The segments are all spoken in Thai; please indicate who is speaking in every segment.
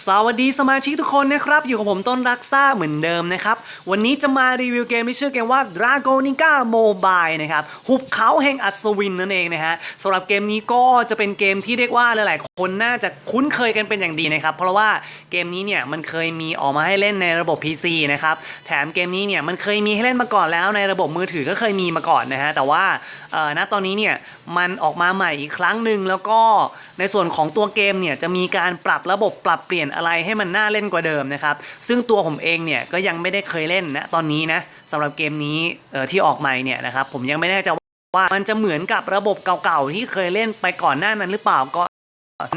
Speaker 1: สวัสดีสมาชิกทุกคนนะครับ อยู่กับผมต้นรักซ่าเหมือนเดิมนะครับ วันนี้จะมารีวิวเกมที่ชื่อเกมว่า Dragonica Mobile นะครับหุบเขาแห่งอัศวินนั่นเองนะฮะสำหรับเกมนี้ก็จะเป็นเกมที่เรียกว่าหลายๆ คนน่าจะคุ้นเคยกันเป็นอย่างดีนะครับ เพราะว่าเกมนี้เนี่ยมันเคยมีออกมาให้เล่นในระบบ PC นะครับแถมเกมนี้เนี่ยมันเคยมีให้เล่นมาก่อนแล้วในระบบมือถือก็เคยมีมาก่อนนะฮะแต่ว่าณตอนนี้เนี่ยมันออกมาใหม่อีกครั้งหนึ่งแล้วก็ในส่วนของตัวเกมเนี่ยจะมีการปรับระบบปรับเปลี่ยนอะไรให้มันน่าเล่นกว่าเดิมนะครับ ซึ่งตัวผมเองเนี่ยก็ยังไม่ได้เคยเล่นนะตอนนี้นะสำหรับเกมนี้ที่ออกใหม่เนี่ยนะครับผมยังไม่แน่ใจว่ามันจะเหมือนกับระบบเก่าๆที่เคยเล่นไปก่อนหน้านั้นหรือเปล่าก็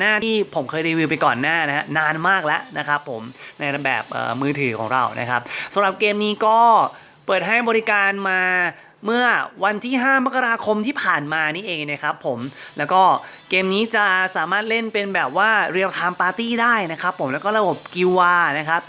Speaker 1: หน้าที่ผมเคยรีวิวไปก่อนหน้านะฮะนานมากแล้วนะครับผมในแบบมือถือของเรานะครับสำหรับเกมนี้ก็เปิดให้บริการมา เมื่อวันที่ 5 มกราคมที่ผ่านมานี่เองนะครับผมแล้วก็เกมนี้จะสามารถเล่นเป็นแบบว่า Real Time Party ได้นะครับผมแล้วก็ระบบกิวานะครับ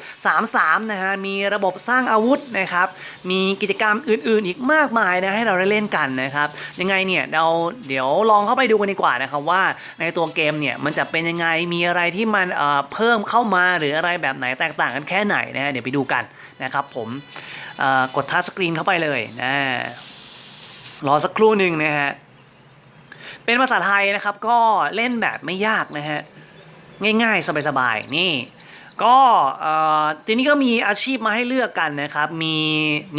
Speaker 1: 33นะฮะมีระบบสร้างอาวุธนะครับมีกิจกรรมอื่นๆ อีกมากมายนะให้เราได้เล่นกันนะครับยังไงเนี่ยเราเดี๋ยวลองเข้าไปดูกันดีกว่านะครับว่าในตัวเกมเนี่ยมันจะเป็นยังไงมีอะไรที่มันเอ่อเพิ่มเข้ามาหรืออะไรแบบไหนแตกต่างกันแค่ไหนนะฮะเดี๋ยวไปดูกันนะครับผมเอ่อกดทัชสกรีนเข้าไปเลยนะ รอสักครู่หนึ่งนะฮะ เป็นภาษาไทยนะครับก็เล่นแบบไม่ยากนะฮะ ง่ายๆ สบายๆ นี่ ก็ทีนี้ก็มีอาชีพมาให้เลือกกันนะครับ มี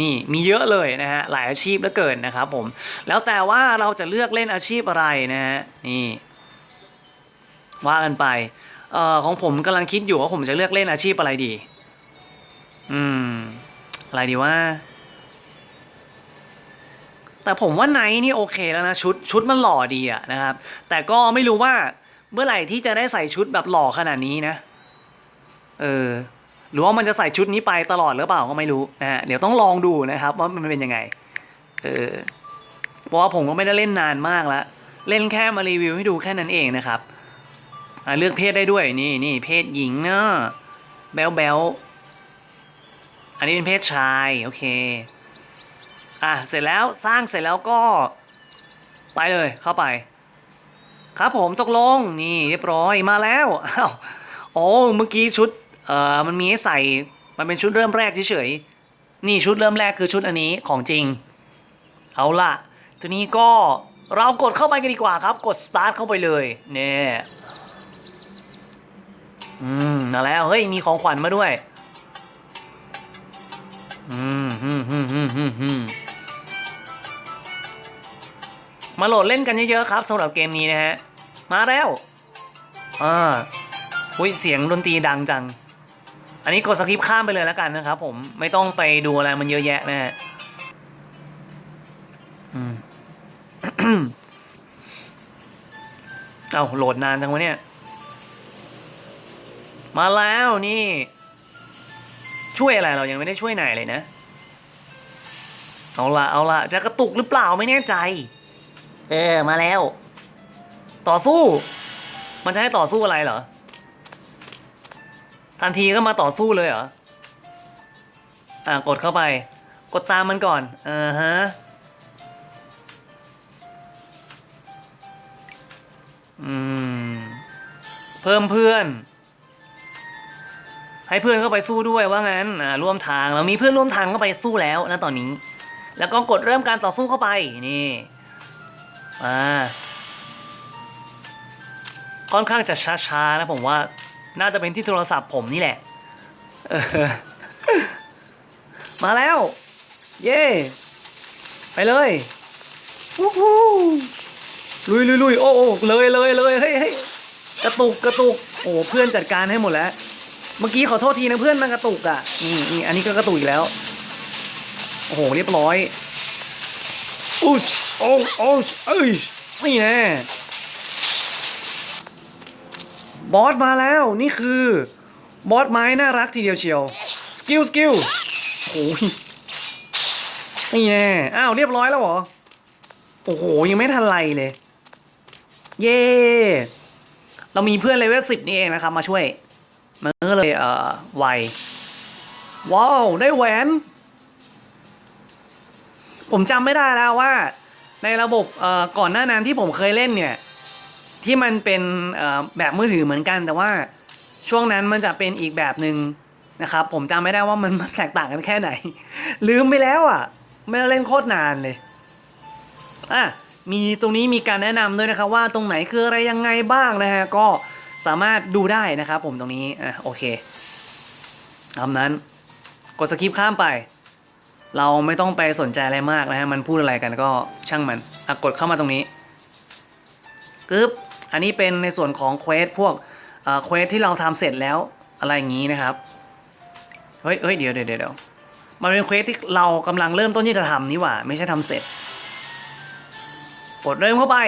Speaker 1: นี่มีเยอะเลยนะฮะหลายอาชีพเหลือเกินนะครับผม แล้วแต่ว่าเราจะเลือกเล่นอาชีพอะไรนะฮะนี่ว่ากันไปเอ่อของผมกำลังคิดอยู่ว่าผมจะเลือกเล่นอาชีพอะไรดี อืม อะไรดีว่า แต่ผมว่าไนท์นี่โอเคแล้วนะชุดชุดมันหล่อดีอะนะครับ แต่ก็ไม่รู้ว่าเมื่อไหร่ที่จะได้ใส่ชุดแบบหล่อขนาดนี้นะ เออหรือว่ามันจะใส่ชุดนี้ไปตลอดหรือเปล่าก็ไม่รู้นะฮะเดี๋ยวต้องลองดูนะครับว่ามันเป็นยังไง เออเพราะว่าผมก็ไม่ได้เล่นนานมากแล้วเล่นแค่มารีวิวให้ดูแค่นั้นเองนะครับเลือกเพศได้ด้วยนี่นี่เพศหญิงเนาะแบลแบลอันนี้เป็นเพศชาย โอเค อะเสร็จแล้วสร้างเสร็จแล้วก็ไปเลยเข้าไป ครับผมตกลงนี่เรียบร้อยมาแล้วอ้าวโอ้เมื่อกี้ชุดเอ่อมันมีให้ใส่มันเป็นชุดเริ่มแรกเฉยๆนี่ชุดเริ่มแรกคือชุดอันนี้ของจริง เอาล่ะ ทีนี้ก็เรากดเข้าไปกันดีกว่าครับ กด start เข้าไปเลยเนี่ยอืมนั่นแล้วเฮ้ยมีของขวัญมาด้วยอืมอืมอืมอืมอืม มาโหลดเล่นกันเยอะๆครับสำหรับเกมนี้นะฮะ มาแล้วอ่าอุ้ยเสียงดนตรีดังจัง อันนี้กดสคริปข้ามไปเลยแล้วกันนะครับผมไม่ต้องไปดูอะไรมันเยอะแยะนะฮะอืมเอาโหลดนานจังวะเนี่ย มาแล้วนี่ ช่วยอะไรเรายังไม่ได้ช่วยไหนเลยนะ เอาละเอาละจะกระตุกหรือเปล่าไม่แน่ใจ เออมาแล้ว ต่อสู้ มันจะให้ต่อสู้อะไรเหรอ ทันทีก็มาต่อสู้เลยเหรอ อ่ากดเข้าไป กดตามมันก่อนอ่าฮะอืม เพิ่มเพื่อน ให้เพื่อนเข้าไปสู้ด้วยว่างั้นอ่าร่วมทางเรามีเพื่อนร่วมทางเข้าไปสู้แล้วนะตอนนี้ แล้วก็กดเริ่มการต่อสู้เข้าไปนี่ อ่าค่อนข้างจะช้าๆนะผมว่าน่าจะเป็นที่โทรศัพท์ผมนี่แหละ มาแล้ว เย่ไปเลยวู้ฮู้ลุยลุยลุยโอ้โอ้เลยเลยเลยเฮ้ยเฮ้ยกระตุกกระตุกโอ้เพื่อนจัดการให้หมดแล้ว เมื่อกี้ขอโทษทีนะเพื่อนมันกระตุกอะนี่นี่อันนี้ก็กระตุกอีกแล้ว โอ้โหเรียบร้อย อุ๊ยโอ้โอ้เอ้ยนี่แน่บอสมาแล้วนี่คือบอสไม้น่ารักทีเดียวเชียวสกิลสกิลโอ้ยนี่แน่อ้าวเรียบร้อยแล้วเหรอโอ้โหยังไม่ทันไรเลย เย่เรามีเพื่อนเลเวลสิบนี่เองนะครับ มาช่วย มันก็เลยเอ่อไวว้าว ได้แหวน ผมจำไม่ได้แล้วว่า ในระบบก่อนหน้านั้นที่ผมเคยเล่นเนี่ย ที่มันเป็นแบบมือถือเหมือนกัน แต่ว่าช่วงนั้นมันจะเป็นอีกแบบหนึ่งนะครับ ผมจำไม่ได้ว่ามันแตกต่างกันแค่ไหน ลืมไปแล้วอะ ไม่ได้เล่นโคตรนานเลยอะมีตรงนี้มีการแนะนำด้วยนะครับว่าตรงไหนคืออะไรยังไงบ้างนะฮะก็สามารถดูได้นะครับผมตรงนี้อะโอเคตามนั้นกดสกิปข้ามไป เราไม่ต้องไปสนใจอะไรมากนะฮะ มันพูดอะไรกันก็ช่างมันกดเข้ามาตรงนี้กึ๊บ อันนี้เป็นในส่วนของเควสพวกเควสที่เราทำเสร็จแล้วอะไรอย่างนี้นะครับ เฮ้ยเฮ้ยเดี๋ยวเดี๋ยวเดี๋ยวมันเป็นเควสที่เรากำลังเริ่มต้นที่จะทำนี่หว่า ไม่ใช่ทำเสร็จ กดเริ่มเข้าไป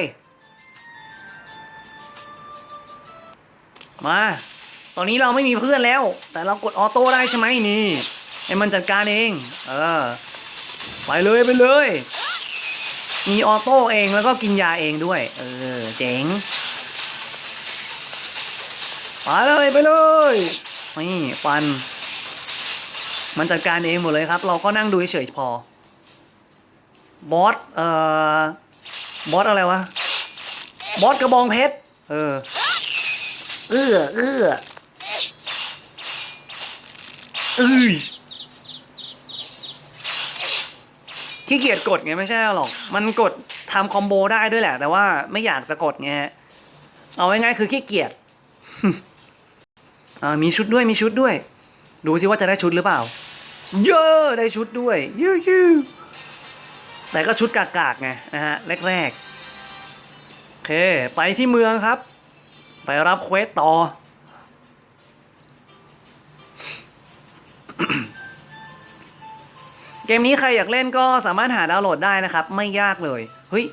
Speaker 1: มา ตอนนี้เราไม่มีเพื่อนแล้ว แต่เรากดออโต้ได้ใช่ไหมนี่ ไอ้มันจัดการเอง เออ ไปเลยไปเลย มีออโต้เองแล้วก็กินยาเองด้วย เออ เจ๋งไปเลยไปเลยนี่ฟัน มันจัดการเองหมดเลยครับ เราก็นั่งดูเฉยพอบอสเอ่อบอสอะไรวะบอสกระบองเพชรเออเอื้อเอื้ออื้อ ขี้เกียจกดไงไม่ใช่หรอก มันกดทำคอมโบได้ด้วยแหละ แต่ว่าไม่อยากจะกดไงเอาง่ายๆคือขี้เกียจมีชุดด้วยมีชุดด้วย ดูสิว่าจะได้ชุดหรือเปล่า เยอะได้ชุดด้วยยูยูแต่ก็ชุดกากๆไงนะฮะแรกๆโอเค ไปที่เมืองครับ ไปรับเควสต่อ เกมนี้ใครอยากเล่นก็สามารถหาดาวน์โหลดได้นะครับ ไม่ยากเลย เฮ้ย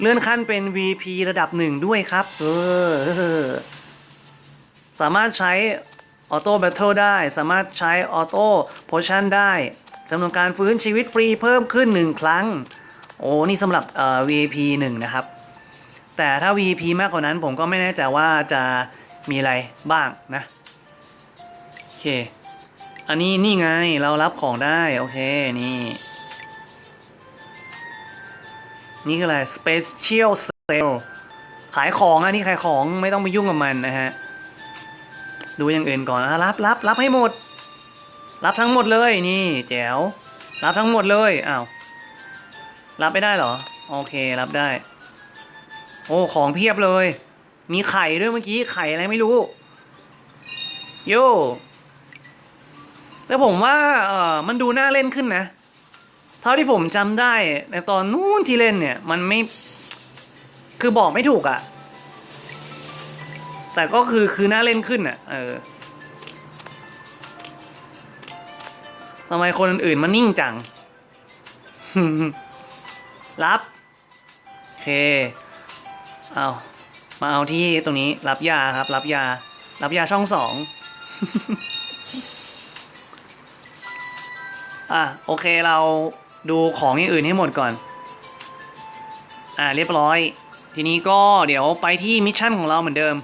Speaker 1: เลื่อนขั้นเป็น VP ระดับหนึ่งด้วยครับ เออ สามารถใช้ออโต้แบทเทิลได้ สามารถใช้ออโต้โพชั่นได้จำนวนการฟื้นชีวิตฟรีเพิ่มขึ้น 1 ครั้ง โอ้ นี่สำหรับเอ่อ V.P 1 นะครับ แต่ถ้า V.P มากกว่านั้นผมก็ไม่แน่ใจว่าจะมีอะไรบ้างนะ โอเค อันนี้นี่ไงเรารับของได้ โอเค นี่ นี่คืออะไร Special Sale ขายของอะนี่ขายของไม่ต้องไปยุ่งกับมันนะฮะ ดูอย่างอื่นก่อนอะรับรับรับให้หมด รับทั้งหมดเลยนี่ แจ๋ว รับทั้งหมดเลยอ้าวรับไม่ได้เหรอ โอเครับได้ โอ้ของเพียบเลย มีไข่ด้วยเมื่อกี้ไข่อะไรไม่รู้ โย่ แต่ผมว่าเออมันดูน่าเล่นขึ้นนะ เท่าที่ผมจำได้ในตอนนู้นที่เล่นเนี่ย มันไม่ คือบอกไม่ถูกอะ่ะ แต่ก็คือคือน่าเล่นขึ้นอะ่ะ เออทำไมคนอื่นมันนิ่งจัง รับโอเค เอามาเอาที่ตรงนี้รับยาครับ รับยา รับยาช่องสอง อะโอเคเราดูของอย่างอื่นให้หมดก่อน อ่าเรียบร้อย ทีนี้ก็เดี๋ยวไปที่มิชชั่นของเราเหมือนเดิม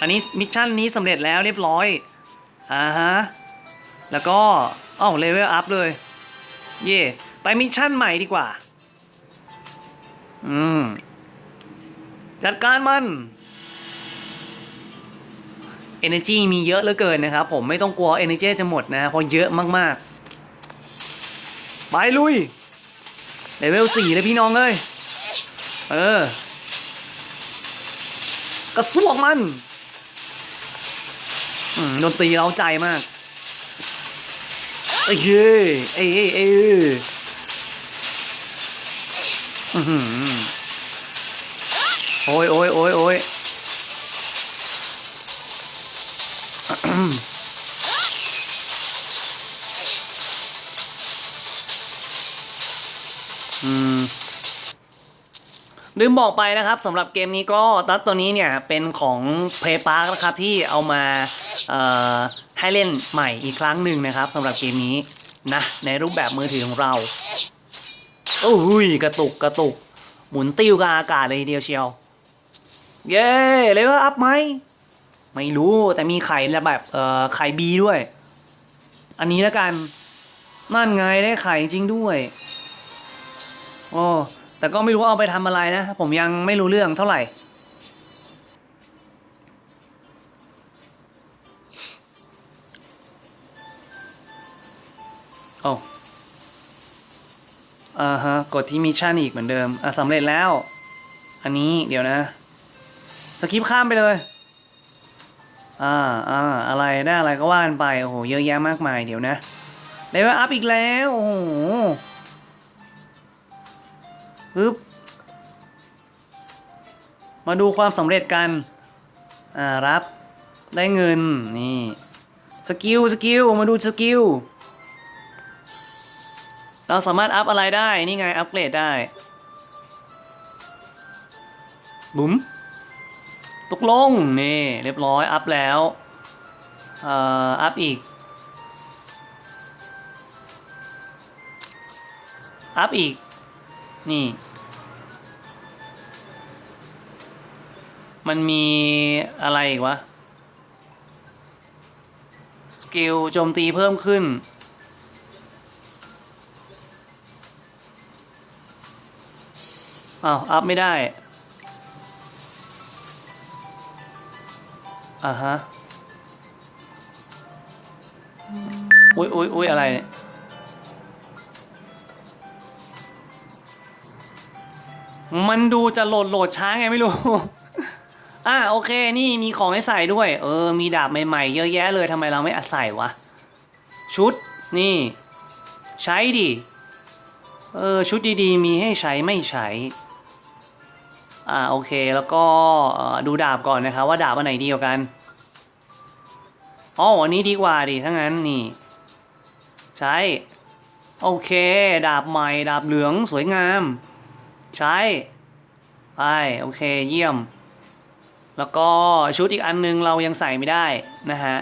Speaker 1: อันนี้มิชชั่นนี้สำเร็จแล้วเรียบร้อย อ่าฮะ แล้วก็อ้าวเลเวลอัพเลย เย่ไปมิชชั่นใหม่ดีกว่า อืม จัดการมัน Energy มีเยอะเหลือเกินนะครับ ผมไม่ต้องกลัว Energy จะหมดนะเพราะเยอะมากๆ ไปลุยเลเวลสี่เลยพี่น้องเอ้ย เออ กระซวกมันอืมดนตรีเราใจมากเอ้ยเอ้ยเอ้ยเอ้ยเอ้ยอื้อหือโอ้ยโอ้ยโอ้ยโอ้ย ลืมบอกไปนะครับสำหรับเกมนี้ก็ตัดตัวนี้เนี่ยเป็นของ Play Park นะครับที่เอามาให้เล่นใหม่อีกครั้งหนึ่งนะครับสำหรับเกมนี้นะในรูปแบบมือถือของเราโอ้ยกระตุกกระตุก หมุนติ้วกับอากาศเลยเดียวเชียว เย้เลเวลอัพไหมไม่รู้แต่มีไข่และแบบเอ่อไข่บีด้วย อันนี้แล้วกันนั่นไงได้ไข่จริงด้วยโอ้ แต่ก็ไม่รู้ว่าเอาไปทำอะไรนะ ผมยังไม่รู้เรื่องเท่าไหร่ โอ้เออฮะ กดที่มิชชั่นอีกเหมือนเดิม อะสำเร็จแล้ว อันนี้เดี๋ยวนะ สกิปข้ามไปเลย อ่าอ่าอะไรได้อะไรก็ว่ากันไป โอ้โห เยอะแยะมากมายเดี๋ยวนะเลเวลอัพอีกแล้ว โอ้โห ปึ๊บ มาดูความสำเร็จกัน อ่า รับ ได้เงิน นี่ สกิล สกิล มาดูสกิล เราสามารถอัพอะไรได้ นี่ไง อัปเกรดได้ บุ๋มตกลง นี่ เรียบร้อย อัพแล้ว เอ่อ อัพอีก อัพอีก นี่ มันมีอะไรอีกวะ สกิลโจมตีเพิ่มขึ้น อ้าว อัพไม่ได้ อ่าฮะ อุ้ยอุ้ยอุ้ยอะไรเนี่ยมันดูจะโหลดโหลดช้าไงไม่รู้ อ่าโอเค นี่มีของให้ใส่ด้วย เออ มีดาบใหม่ๆ เยอะแยะเลยทำไมเราไม่อัดใส่วะ ชุด นี่ ใช้ดิ เออ ชุดดีๆ มีให้ใช้ไม่ใช้ อ่าโอเค แล้วก็ดูดาบก่อนนะครับ ว่าดาบอันไหนดีกว่ากันอ๋ออันนี้ดีกว่าดิถ้างั้นนี่ ใช้ โอเค ดาบใหม่ ดาบเหลืองสวยงาม ใช้ ไป โอเค เยี่ยม แล้วก็ชุดอีกอันนึงเรายังใส่ไม่ได้นะฮะ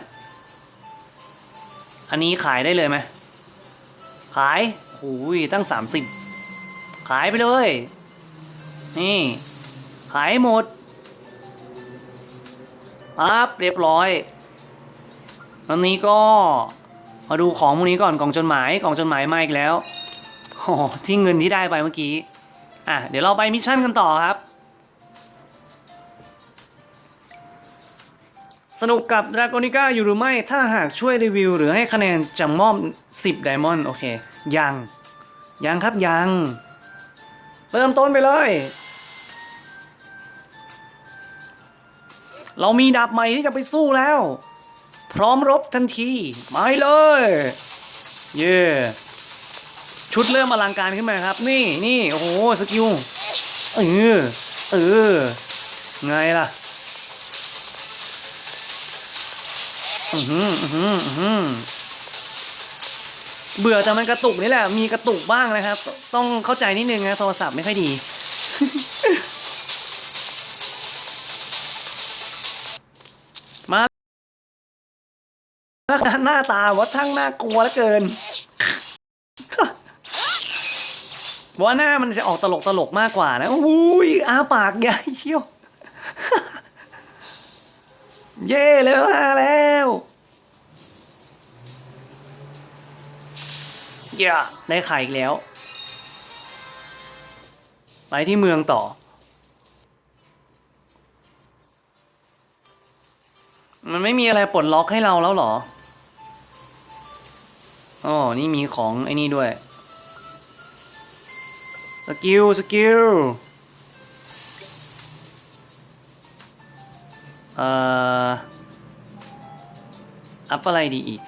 Speaker 1: อันนี้ขายได้เลยไหมขายโอ้ยตั้ง 30 ขายไปเลย นี่ ขายหมดปั๊บเรียบร้อยตอนนี้ก็มาดูของพวกนี้ก่อนกล่องจดหมายกล่องจดหมายมาอีกแล้วโอ้โหที่เงินที่ได้ไปเมื่อกี้ อะ เดี๋ยวเราไปมิชชั่นกันต่อครับ สนุกกับ d r a g o n i c a อยู่หรือไม่ ถ้าหากช่วยรีวิว หรือให้คะแนนจะมอบ 10ไดมอนด์โอเค ยัง ยังครับยัง เริ่มต้นไปเลย เรามีดาบใหม่ที่จะไปสู้แล้ว พร้อมรบทันทีมาเลย เย่ชุดเริ่มอลังการขึ้นมาครับ นี่นี่โอ้โห สกิล เออ เออ ไงล่ะ อือหืออือหืออือหือเบื่อแต่มันกระตุกนี่แหละ มีกระตุกบ้างนะครับ ต้องเข้าใจนิดนึงนะโทรศัพท์ไม่ค่อยดี มาหน้าหน้าตาว่าทั้งน่ากลัวเหลือเกินว่าหน้ามันจะออกตลกตลกๆมากกว่านะอุ้ยอาปากใหญ่เชียว เย่เลยมาแล้วเย่ได้ไข่อีกแล้ว ไปที่เมืองต่อ มันไม่มีอะไรปลดล็อกให้เราแล้วหรออ๋อนี่มีของไอ้นี่ด้วย สกิล สกิล เอ่อ อัพอะไรดีอีก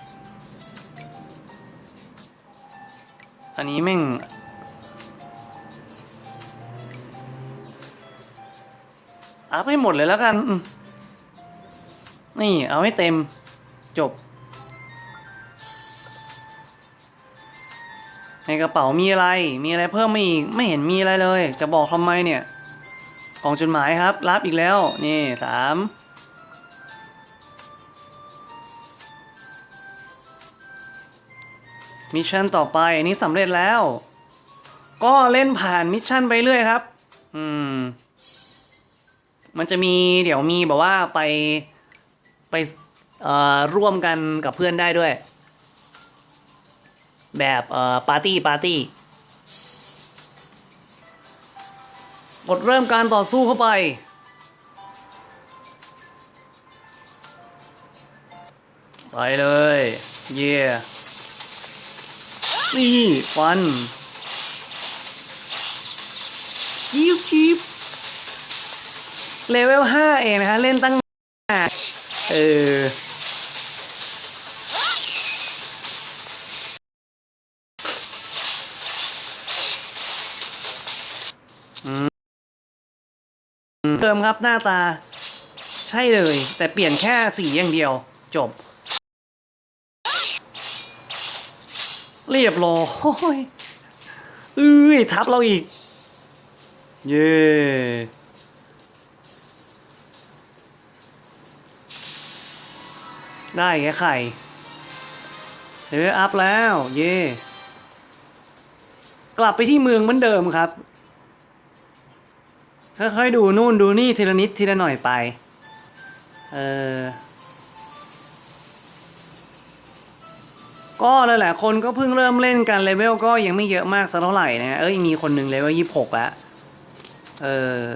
Speaker 1: อันนี้แม่ง อัพให้หมดเลยแล้วกัน นี่ เอาให้เต็ม จบ ในกระเป๋ามีอะไร มีอะไรเพิ่มมาอีก ไม่เห็นมีอะไรเลย จะบอกทำไมเนี่ยกล่องจดหมายครับ รับอีกแล้ว นี่สาม มิชชั่นต่อไปอันนี้สำเร็จแล้ว ก็เล่นผ่านมิชชั่นไปเรื่อยครับ อืม มันจะมีเดี๋ยวมีแบบว่าไปไปเอ่อร่วมกันกับเพื่อนได้ด้วย แบบเอ่อปาร์ตี้ปาร์ตี้กดเริ่มการต่อสู้เข้าไป ไปเลย เย่ นี่ฟันยิบยิบเลเวลห้าเองนะฮะเล่นตั้งนานเออเติมครับหน้าตา ใช่เลย แต่เปลี่ยนแค่สีอย่างเดียว จบ เรียบร้อยเอ้ยทับเราอีก เย่ได้แค่ไข่เลเวลอัพแล้ว เย่กลับไปที่เมืองเหมือนเดิมครับค่อยๆดูนู่นดูนี่ทีละนิดทีละหน่อยไป เออ ก็หลายๆคนก็เพิ่งเริ่มเล่นกันเลเวลก็ยังไม่เยอะมากสักเท่าไหร่นะเอ้ยมีคนหนึ่งเลเวลยี่หกแล้วเออ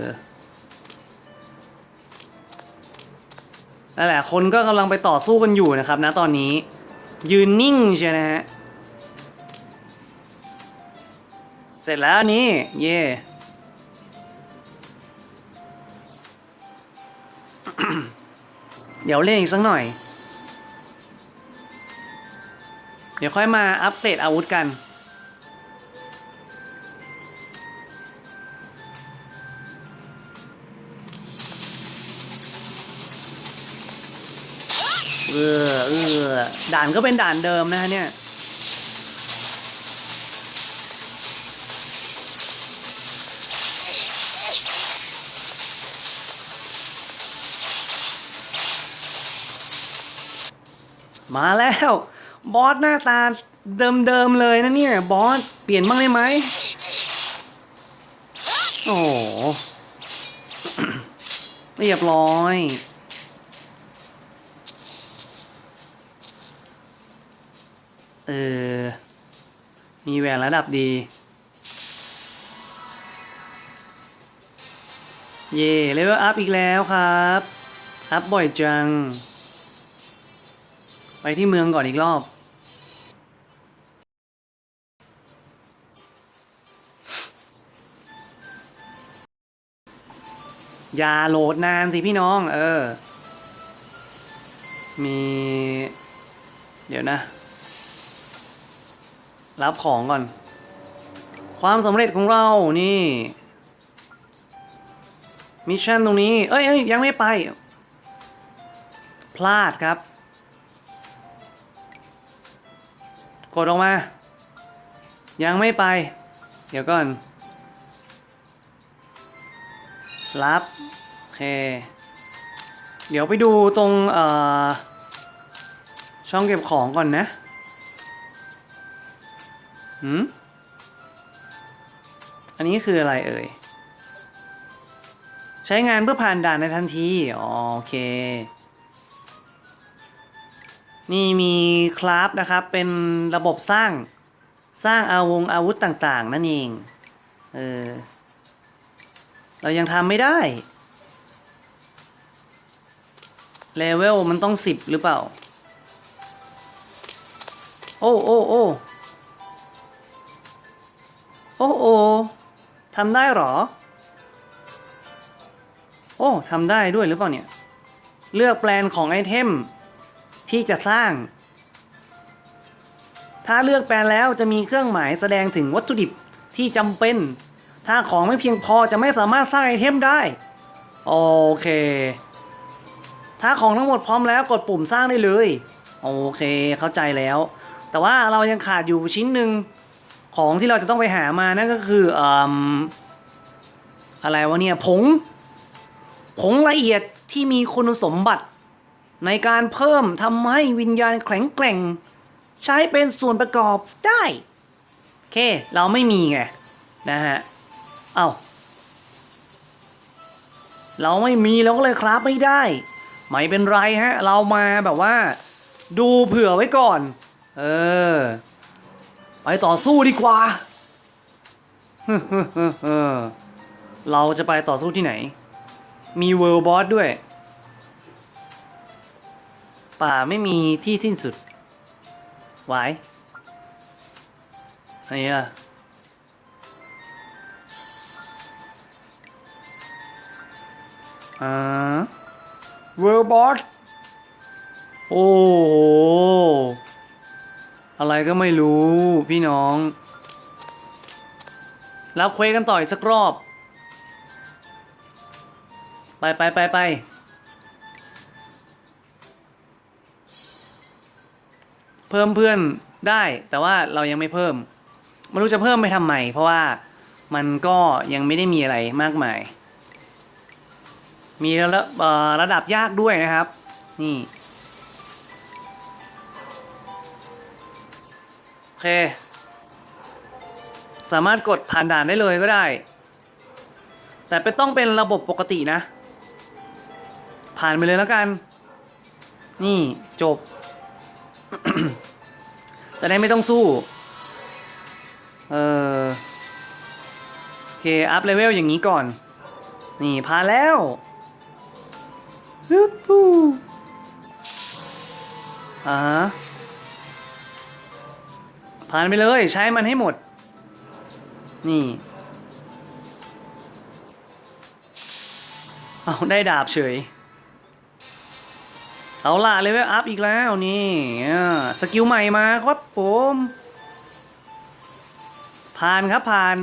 Speaker 1: หลายๆคนก็กำลังไปต่อสู้กันอยู่นะครับนะตอนนี้ ยืนนิ่งใช่นะฮะเสร็จแล้วนี่ เย่เดี๋ยวเล่นอีกสักหน่อย ดี๋ยวค่อยมาอัปเดตอาวุธกัน เออเออด่านก็เป็นด่านเดิมนะฮะเนี่ยมาแล้ว บอสหน้าตาเดิมๆเลยนะเนี่ย บอส เปลี่ยนบ้างได้ไหม โอ้เรียบร้อย เออ มีแหวนระดับดี เย่เลเวลอัพอีกแล้วครับ อัพบ่อยจัง ไปที่เมืองก่อนอีกรอบ อย่าโหลดนานสิพี่น้อง เออ มี เดี๋ยวนะ รับของก่อน ความสำเร็จของเรานี่มิชชั่นตรงนี้ เอ้ยเอ้ยยังไม่ไป พลาดครับ กดออกมา ยังไม่ไป เดี๋ยวก่อน รับ โอเค เดี๋ยวไปดูตรงช่องเก็บของก่อนนะหืมอันนี้คืออะไรเอ่ย ใช้งานเพื่อผ่านด่านในทันที อ๋อ โอเค นี่มีคราฟนะครับ เป็นระบบสร้างสร้างอาวงอาวุธต่างๆ นั่นเอง เออ เรายังทำไม่ได้ เลเวลมันต้องสิบหรือเปล่า โอ้โอ้โอ้โอ้โอ้ทำได้หรอ โอ้ทำได้ด้วยหรือเปล่าเนี่ย เลือกแปลนของไอเทม ที่จะสร้าง ถ้าเลือกแปลนแล้วจะมีเครื่องหมายแสดงถึงวัตถุดิบที่จำเป็น ถ้าของไม่เพียงพอจะไม่สามารถสร้างไอเทมได้ โอเค ถ้าของทั้งหมดพร้อมแล้วกดปุ่มสร้างได้เลย โอเคเข้าใจแล้ว แต่ว่าเรายังขาดอยู่ชิ้นหนึ่งของที่เราจะต้องไปหามานั่นก็คือออะไรวะเนี่ยผงผงละเอียดที่มีคุณสมบัติ ในการเพิ่มทำให้วิญญาณแข็งแกร่ง ใช้เป็นส่วนประกอบได้ โอเค เราไม่มีไง นะฮะ เอ้า เราไม่มีเราก็เลยคราฟไม่ได้ ไม่เป็นไรฮะ เรามาแบบว่า ดูเผื่อไว้ก่อน เออ ไปต่อสู้ดีกว่า เราจะไปต่อสู้ที่ไหน มีเวิร์บอสด้วย ป่าไม่มีที่สิ้นสุดไว้อันนี้ล่ะอ่าเวอร์บอสโอ้โห อะไรก็ไม่รู้พี่น้อง รับเควสกันต่ออีกสักรอบ ไปไปไปไป เพิ่มเพื่อนได้ แต่ว่าเรายังไม่เพิ่มไม่รู้จะเพิ่มไปทำไมเพราะว่ามันก็ยังไม่ได้มีอะไรมากมาย มีระเอ่อระดับยากด้วยนะครับ นี่โอเค สามารถกดผ่านด่านได้เลยก็ได้ แต่เป็นต้องเป็นระบบปกตินะ ผ่านไปเลยแล้วกัน นี่จบ จะได้ไม่ต้องสู้ เออโอเค อัพเลเวลอย่างนี้ก่อน นี่ผ่าแล้วฮึบปูอ่าฮะผ่านไปเลยใช้มันให้หมด นี่ เอาได้ดาบเฉย เอาล่ะเลเวลอัพอีกแล้วนี่สกิลใหม่มาครับผมผ่านครับผ่าน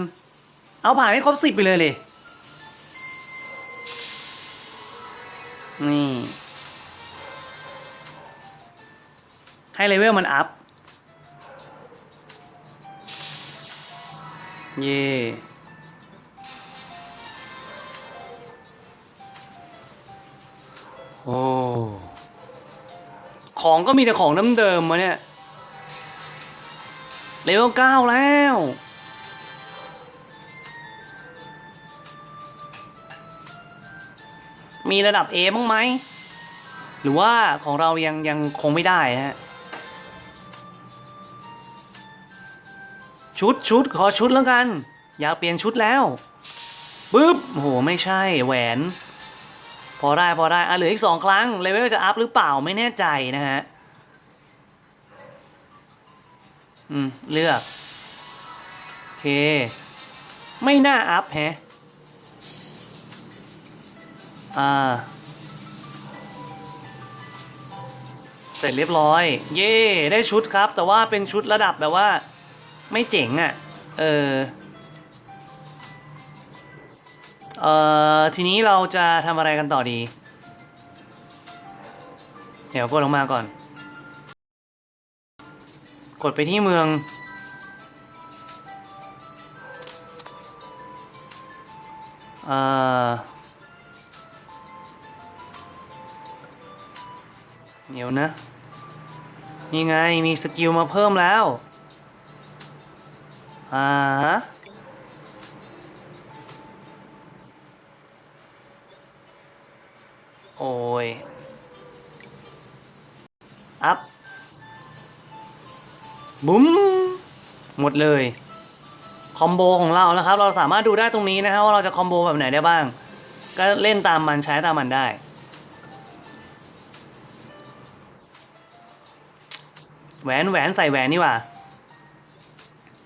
Speaker 1: เอาผ่านให้ครบสิบไปเลยเลยนี่ ให้เลเวลมันอัพ เย่โอ้ ของก็มีแต่ของเดิมๆมาเนี่ยเลเวลเก้าแล้ว มีระดับ A บ้างไหม หรือว่าของเรายังยังคงไม่ได้ฮะ ชุดชุดขอชุดแล้วกัน อยากเปลี่ยนชุดแล้วปึ๊บโอ้โหไม่ใช่แหวน พอได้พอได้อะเหลืออีกสองครั้งเลเวลจะอัพหรือเปล่าไม่แน่ใจนะฮะอืมเลือกโอเค ไม่น่าอัพแฮะอ่าเสร็จเรียบร้อย เย่ได้ชุดครับ แต่ว่าเป็นชุดระดับแบบว่า ไม่เจ๋งอะ่ะ เออ เอ่อทีนี้เราจะทำอะไรกันต่อดี เดี๋ยวกดลงมาก่อน กดไปที่เมือง เอ่อเดี๋ยวนะ นี่ไงมีสกิลมาเพิ่มแล้ว อ่า โอ้ยอัพบุ้มหมดเลยคอมโบของเรานะครับ เราสามารถดูได้ตรงนี้นะครับว่าเราจะคอมโบแบบไหนได้บ้าง ก็เล่นตามมันใช้ตามมันได้ แหวนแหวนใส่แหวนนี่ว่า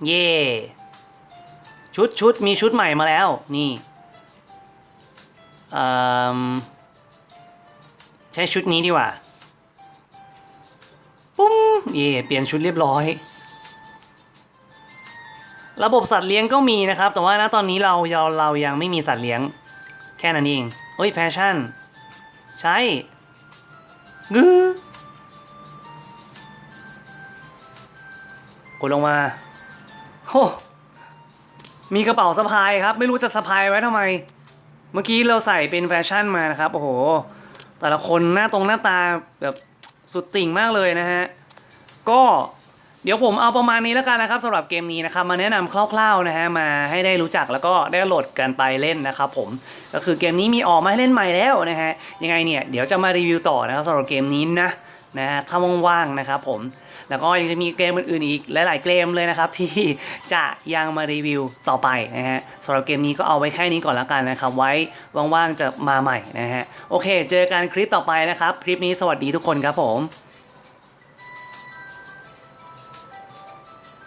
Speaker 1: เย่ชุดชุดมีชุดใหม่มาแล้ว นี่ เอ่อ ใช้ชุดนี้ดีกว่า ปุ้งเย่เปลี่ยนชุดเรียบร้อย ระบบสัตว์เลี้ยงก็มีนะครับ แต่ว่าณตอนนี้เราเราเรายังไม่มีสัตว์เลี้ยง แค่นั้นเองเอ้ยแฟชั่น ใช่งื้อกดลงมาโอ้มีกระเป๋าสะพายครับ ไม่รู้จะสะพายไว้ทำไม เมื่อกี้เราใส่เป็นแฟชั่นมานะครับ โอ้โห แต่ละคนหน้าตรงหน้าตาแบบสุดติ่งมากเลยนะฮะ ก็เดี๋ยวผมเอาประมาณนี้แล้วกันนะครับสำหรับเกมนี้นะครับมาแนะนำคร่าวๆนะฮะมาให้ได้รู้จักแล้วก็ได้โหลดกันไปเล่นนะครับผมก็คือเกมนี้มีออกมาให้เล่นใหม่แล้วนะฮะยังไงเนี่ยเดี๋ยวจะมารีวิวต่อนะครับสำหรับเกมนี้นะนะฮะถ้าว่างๆนะครับผม แล้วก็ยังจะมีเกมอื่นๆอีกหลายๆเกมเลยนะครับ ที่จะยังมารีวิวต่อไปนะฮะสำหรับเกมนี้ก็เอาไว้แค่นี้ก่อนแล้วกันนะครับ ไว้ว่างๆจะมาใหม่นะฮะโอเค เจอกันคลิปต่อไปนะครับ คลิปนี้สวัสดีทุกคนครับผม